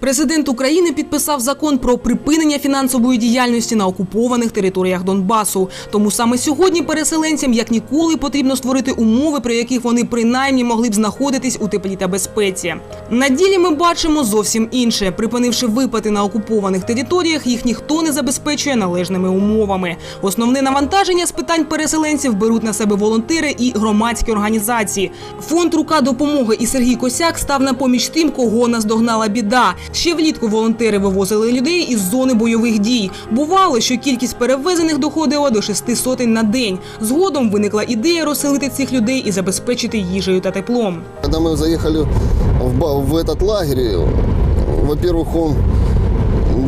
Президент України підписав закон про припинення фінансової діяльності на окупованих територіях Донбасу. Тому саме сьогодні переселенцям як ніколи потрібно створити умови, при яких вони принаймні могли б знаходитись у теплі та безпеці. На ділі ми бачимо зовсім інше. Припинивши виплати на окупованих територіях, їх ніхто не забезпечує належними умовами. Основне навантаження з питань переселенців беруть на себе волонтери і громадські організації. Фонд Рука допомоги і Сергій Косяк став на поміч тим, кого наздогнала біда. Ще влітку волонтери вивозили людей із зони бойових дій. Бувало, що кількість перевезених доходила до шести сотень на день. Згодом виникла ідея розселити цих людей і забезпечити їжею та теплом. Когда мы заехали в, ба- в этот лагерь, во-первых, он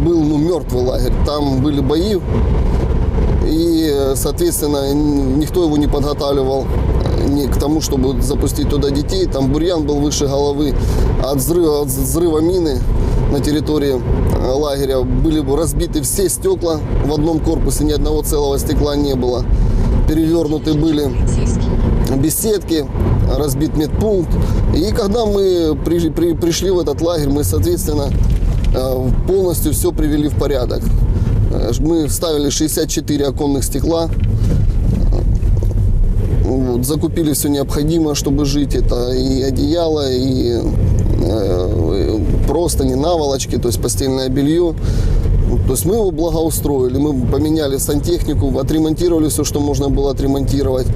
был ну, мертвый лагерь, там были бои, и, соответственно, н- никто его не подготавливал ни к тому, чтобы запустить туда детей. Там бурьян был выше головы. От взрыва, от взрыва мины На территории э, лагеря были бы разбиты все стекла в одном корпусе, ни одного целого стекла не было. Перевернуты были беседки, разбит медпункт. И когда мы при- при- пришли в этот лагерь, мы, соответственно, э, полностью все привели в порядок. Э, Мы вставили 64 оконных стекла, вот, закупили все необходимое, чтобы жить. Это и одеяло, и простыни, наволочки, то есть постельное белье. То есть мы его благоустроили, мы поменяли сантехнику, отремонтировали все, что можно было отремонтировать.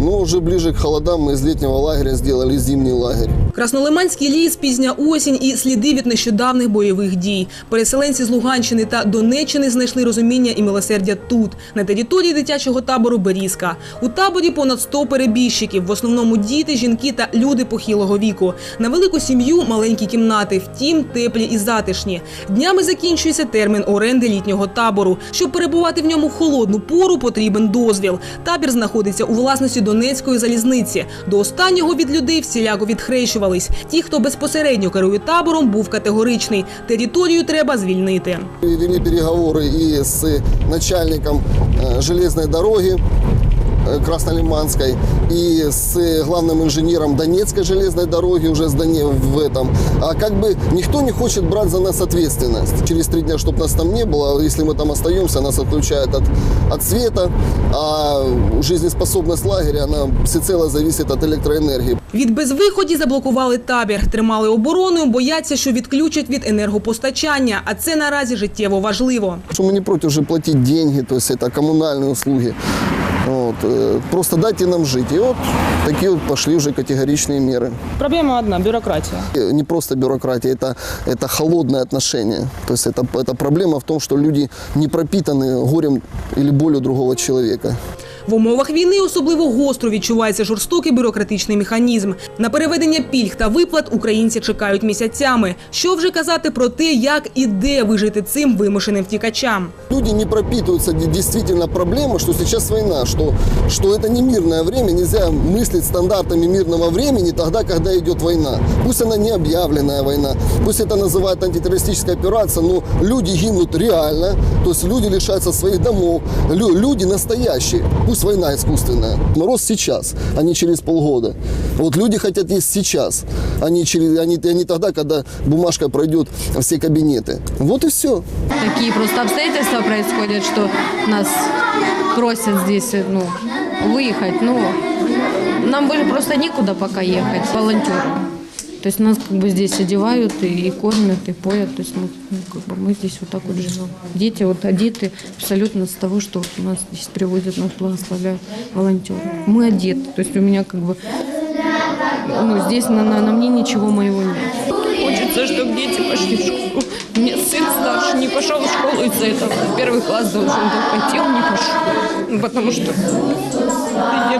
Но уже ближе к холодам мы из летнего лагеря сделали зимний лагерь. Краснолиманський ліс, пізня осінь і сліди від нещодавних бойових дій. Переселенці з Луганщини та Донеччини знайшли розуміння і милосердя тут, на території дитячого табору Берізка. У таборі понад 100 перебіжчиків, в основному діти, жінки та люди похилого віку. На велику сім'ю маленькі кімнати, втім теплі і затишні. Днями закінчується термін оренди літнього табору. Щоб перебувати в ньому в холодну пору, потрібен дозвіл. Табір знаходиться у власності Донецької залізниці. До останнього від людей всіляко відхрещувались. Ті, хто безпосередньо керує табором, був категоричний. Територію треба звільнити. Вели переговоры и с начальником э, железной дороги э, Краснолиманской и с главным инженером Донецкой железной дороги уже с Доне в этом. А как бы никто не хочет брать за нас ответственность. Через три дня, чтобы нас там не было, если мы там остаемся, нас отключают от, от света, а жизнеспособность лагеря, она всецело зависит от электроэнергии. Від безвиході заблокували табір, тримали оборону, бояться, що відключать від енергопостачання. А це наразі життєво важливо. Что мы не против же платить деньги, то есть это коммунальные услуги. Вот. э, Просто дайте нам жить. И вот такие вот пошли уже категоричные меры. Проблема одна – бюрократия. Э, Не просто бюрократия, это, это холодное отношение. То есть это, это проблема в том, что люди не пропитаны горем или болью другого человека. В умовах війни особливо гостро відчувається жорстокий бюрократичний механізм. На переведення пільг та виплат українці чекають місяцями. Що вже казати про те, як і де вижити цим вимушеним втікачам. Люди не пропитываются де- действительно проблемой, что сейчас война, что, что это не мирное время, нельзя мыслить стандартами мирного времени тогда, когда идет война. Пусть она не объявленная война, пусть это называют антитеррористическая операция, но люди гибнут реально, то есть люди лишаются своих домов, лю- люди настоящие. Пусть война искусственная. Мороз сейчас, а не через полгода. Вот люди хотят есть сейчас, а не, через, а не, а не тогда, когда бумажка пройдет все кабинеты. Вот и все. такие просто обстоятельства происходят, что нас просят здесь ну, выехать. Ну, нам были просто некуда пока ехать, волонтеры. То есть нас как бы здесь одевают и, и кормят, и поят. То есть мы, ну, как бы мы здесь вот так вот живем. Дети вот одеты абсолютно с того, что вот у нас здесь привозят, нас благословляют волонтеры. Мы одеты. То есть у меня как бы ну, здесь на, на, на мне ничего моего нет. Хочется, чтобы дети пошли в школу. У меня сын старший не пошел в школу из-за этого. В первый класс должен был пойти, он не пошел. Ну, потому что такие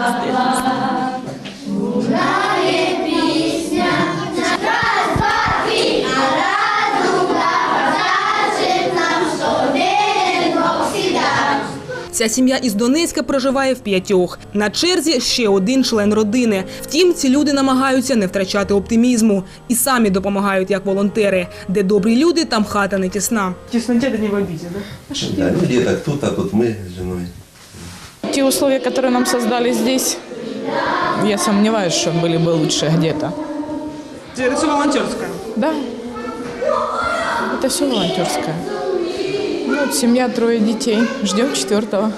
Ця сім'я із Донецька проживає в п'ятьох. На черзі ще один член родини. Втім, ці люди намагаються не втрачати оптимізму і самі допомагають як волонтери. Де добрі люди, там хата не тісна. Тесноте это не в обиде, да? Да, ну где-то кто-то, тут мы с женой. Те условия, которые нам создали здесь, я сомневаюсь, что были бы лучше где-то. Це волонтерська. Да. Это все волонтерское. Ну, вот семья, трое детей. Ждем четвертого.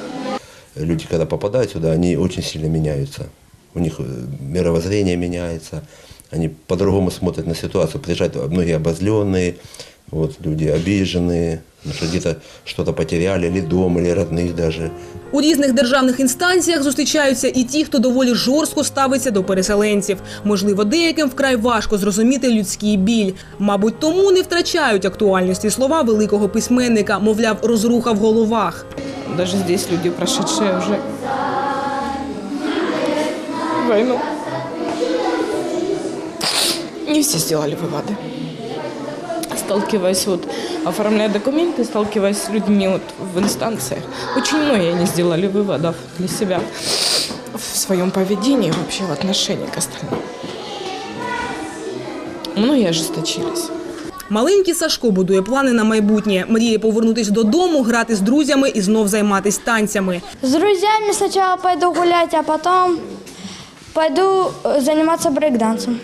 Люди, когда попадают сюда, они очень сильно меняются. У них э, мировоззрение меняется, они по-другому смотрят на ситуацию. Приезжают многие обозленные, вот, люди обиженные, ну, что где-то что-то потеряли, или дом, или родных даже. У різних державних інстанціях зустрічаються і ті, хто доволі жорстко ставиться до переселенців. Можливо, деяким вкрай важко зрозуміти людський біль. Мабуть, тому не втрачають актуальності слова великого письменника, мовляв, розруха в головах. Даже здесь люди, прошедшие уже войну. Не все сделали выводы. Сталкиваясь, вот, оформляя документы, сталкиваясь с людьми вот, в инстанциях, очень многие не сделали выводов для себя в своем поведении, вообще в отношении к остальным. Многие ожесточились. Маленький Сашко будує плани на майбутнє. Мріє повернутись додому, грати з друзями і знов займатись танцями. С друзьями сначала пойду гулять, а потом пойду э, заниматься брейкдансом.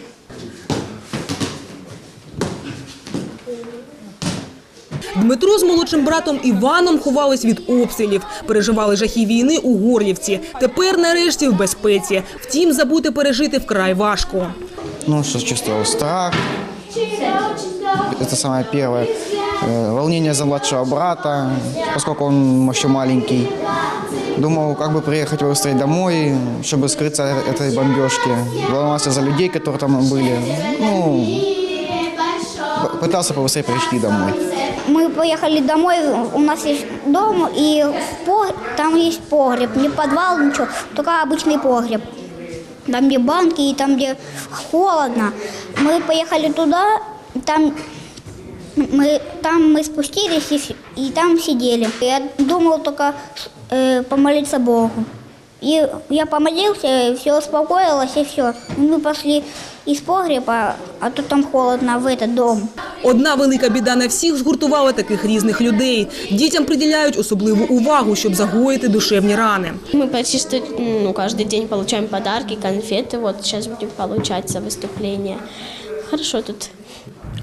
Дмитро з молодшим братом Іваном ховались від обстрілів, переживали жахи війни у Горлівці. Тепер нарешті в безпеці. Втім, забути пережити вкрай важко. Ну, что чувствовал страх. Это самое первое. Э, Волнение за младшего брата, поскольку он еще маленький. Думал, как бы приехать быстрее домой, чтобы скрыться от этой бомбежки. Волновался за людей, которые там были. Ну, п- пытался побыстрее прийти домой. Мы поехали домой, у нас есть дом, и в пог- там есть погреб, не подвал, ничего, только обычный погреб. Там, где банки, и там, где холодно. Мы поехали туда, там мы, там мы спустились и, с- и там сидели. Я думал только э, помолиться Богу. И я помолился, все успокоилось, и все. Мы пошли из погреба, а то там холодно, в этот дом. Одна велика біда на всіх згуртувала таких різних людей. Дітям приділяють особливу увагу, щоб загоїти душевні рани. Мы почти что ну, каждый день получаем подарки, конфеты. Вот сейчас будем получать за выступление. Хорошо тут.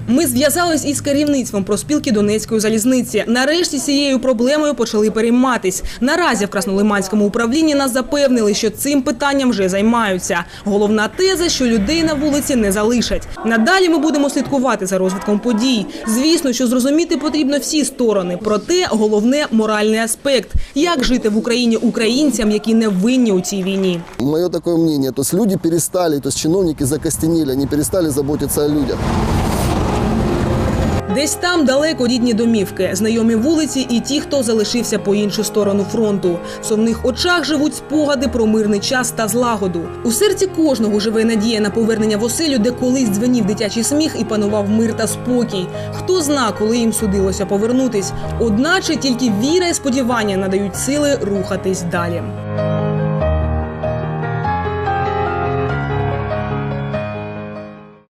Ми зв'язались із керівництвом проспілки Донецької залізниці. Нарешті цією проблемою почали перейматись. Наразі в Краснолиманському управлінні нас запевнили, що цим питанням вже займаються. Головна теза, що людей на вулиці не залишать. Надалі ми будемо слідкувати за розвитком подій. Звісно, що зрозуміти потрібно всі сторони. Проте головне моральний аспект: як жити в Україні українцям, які не винні у цій війні. Мое такое мнение, то люди перестали, то чиновники закостенели, они перестали заботиться о людях. Десь там далеко рідні домівки, знайомі вулиці і ті, хто залишився по іншу сторону фронту. В сумних очах живуть спогади про мирний час та злагоду. У серці кожного живе надія на повернення в оселю, де колись дзвенів дитячий сміх і панував мир та спокій. Хто зна, коли їм судилося повернутись. Одначе тільки віра і сподівання надають сили рухатись далі.